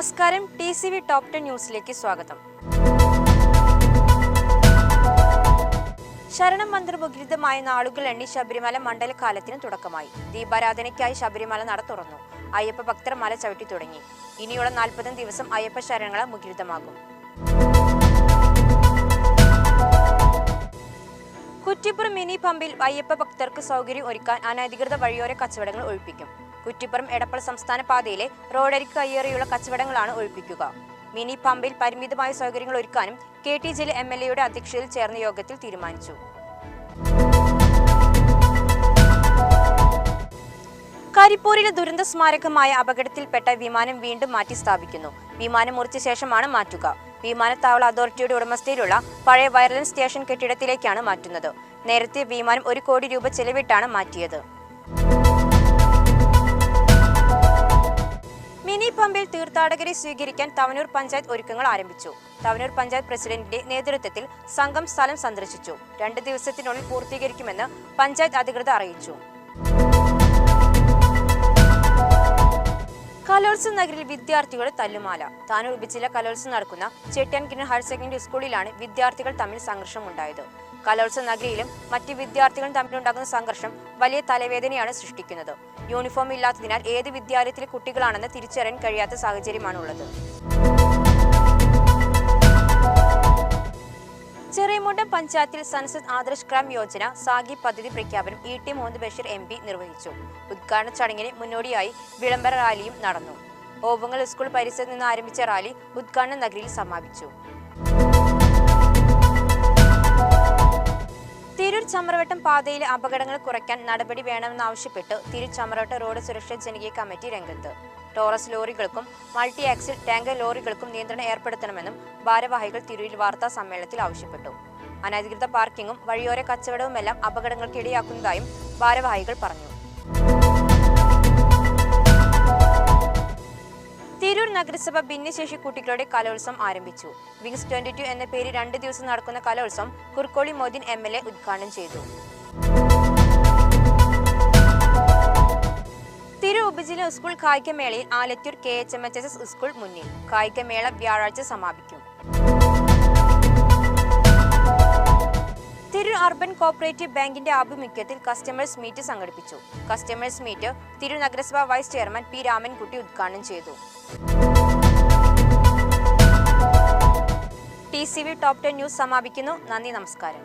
നമസ്കാരം. T C V top ten ന്യൂസിലേക്ക് സ്വാഗതം. ശരണം മന്ത്രമുഖരിതമായ നാളുകൾ എണ്ണി ശബരിമല മണ്ഡലകാലത്തിന് തുടക്കമായി. ദീപാരാധനയ്ക്കായി ശബരിമല നട തുറന്നു. അയ്യപ്പ ഭക്തർ മല ചവിട്ടി തുടങ്ങി. ഇനിയുള്ള നാൽപ്പതും ദിവസം അയ്യപ്പ ശരണങ്ങൾ മുഖരിതമാകും കുറ്റിപ്പുറം മിനി പമ്പിൽ അയ്യപ്പ ഭക്തർക്ക് സൗകര്യം ഒരുക്കാൻ അനധികൃത വഴിയോര കച്ചവടങ്ങൾ ഒഴിപ്പിക്കും. കുറ്റിപ്പുറം എടപ്പൾ സംസ്ഥാന പാതയിലെ റോഡരിക്ക് കയ്യേറിയുള്ള കച്ചവടങ്ങളാണ് ഒഴിപ്പിക്കുക. മിനി പമ്പിൽ പരിമിതമായ സൗകര്യങ്ങൾ ഒരുക്കാനും K T Jaleel M L എയുടെ അധ്യക്ഷതയിൽ ചേർന്ന യോഗത്തിൽ തീരുമാനിച്ചു. കരിപ്പൂരിലെ ദുരന്ത സ്മാരകമായ അപകടത്തിൽപ്പെട്ട വിമാനം വീണ്ടും മാറ്റി സ്ഥാപിക്കുന്നു. വിമാനം മുറിച്ച ശേഷമാണ് മാറ്റുക. വിമാനത്താവള അതോറിറ്റിയുടെ ഉടമസ്ഥയിലുള്ള പഴയ വയർലൻസ് സ്റ്റേഷൻ കെട്ടിടത്തിലേക്കാണ് മാറ്റുന്നത്. നേരത്തെ വിമാനം ഒരു കോടി രൂപ ചെലവിട്ടാണ് മാറ്റിയത്. പമ്പിൽ തീർത്ഥാടകരെ സ്വീകരിക്കാൻ തവനൂർ പഞ്ചായത്ത് ഒരുക്കങ്ങൾ ആരംഭിച്ചു. തവനൂർ പഞ്ചായത്ത് പ്രസിഡന്റിന്റെ നേതൃത്വത്തിൽ സംഘം സ്ഥലം സന്ദർശിച്ചു. രണ്ട് ദിവസത്തിനുള്ളിൽ പൂർത്തീകരിക്കുമെന്ന് പഞ്ചായത്ത് അധികൃതർ അറിയിച്ചു. കലോത്സവ നഗരിൽ വിദ്യാർത്ഥികളുടെ തല്ലുമാല. താനൂർ ഉപജില്ല കലോത്സവം നടക്കുന്ന ചെട്ടിയാൻകിണർ ഹയർ സെക്കൻഡറി സ്കൂളിലാണ് വിദ്യാർത്ഥികൾ തമ്മിൽ സംഘർഷമുണ്ടായത്. കലോത്സവ നഗരിയിലും മറ്റ് വിദ്യാർത്ഥികളും തമ്മിലുണ്ടാകുന്ന സംഘർഷം വലിയ തലവേദനയാണ് സൃഷ്ടിക്കുന്നത്. യൂണിഫോം ഇല്ലാത്തതിനാൽ ഏത് വിദ്യാലയത്തിലെ കുട്ടികളാണെന്ന് തിരിച്ചറിയാൻ കഴിയാത്ത സാഹചര്യമാണുള്ളത്. ചെറിയമുണ്ടം പഞ്ചായത്തിൽ സൻസദ് ആദർശ് ഗ്രാം യോജന സാഗി പദ്ധതി പ്രഖ്യാപനം E T Muhammad Basheer M P നിർവഹിച്ചു. ഉദ്ഘാടന ചടങ്ങിന് മുന്നോടിയായി വിളംബര റാലിയും നടന്നു. ഓവങ്ങൾ സ്കൂൾ പരിസരത്ത് നിന്ന് ആരംഭിച്ച റാലി ഉദ്ഘാടന നഗരിയിൽ സമാപിച്ചു. ചമ്രവട്ടം പാതയിലെ അപകടങ്ങൾ കുറയ്ക്കാൻ നടപടി വേണമെന്നാവശ്യപ്പെട്ട് തിരൂർ റോഡ് സുരക്ഷാ ജനകീയ കമ്മിറ്റി രംഗത്ത്. ടോറസ് ലോറികൾക്കും മൾട്ടി ആക്സിൽ ടാങ്കർ ലോറികൾക്കും നിയന്ത്രണം ഏർപ്പെടുത്തണമെന്നും ഭാരവാഹികൾ തിരൂരിൽ വാർത്താ സമ്മേളനത്തിൽ ആവശ്യപ്പെട്ടു. അനധികൃത പാർക്കിങ്ങും വഴിയോര കച്ചവടവുമെല്ലാം അപകടങ്ങൾക്ക് ഇടയാക്കുന്നതായും ഭാരവാഹികൾ പറഞ്ഞു. നഗരസഭ ഭിന്നശേഷി കുട്ടികളുടെ കലോത്സവം ആരംഭിച്ചു. വിങ്സ് ട്വന്റി ടു എന്ന പേര് രണ്ട് ദിവസം നടക്കുന്ന കലോത്സവം Kurkoli Moideen M L A ഉദ്ഘാടനം ചെയ്തു. തിരു ഉപജില്ല school കായികമേളയിൽ Alathur K H M H S school മുന്നിൽ. കായികമേള വ്യാഴാഴ്ച സമാപിക്കും. അർബൻ കോപ്പറേറ്റീവ് ബാങ്കിന്റെ ആഭിമുഖ്യത്തിൽ കസ്റ്റമേഴ്സ് മീറ്റ് സംഘടിപ്പിച്ചു. കസ്റ്റമേഴ്സ് മീറ്റ് തിരു നഗരസഭ വൈസ് ചെയർമാൻ പി രാമൻകുട്ടി ഉദ്ഘാടനം ചെയ്തു. T C V top ten news സമാപിക്കുന്നു. നന്ദി നമസ്കാരം.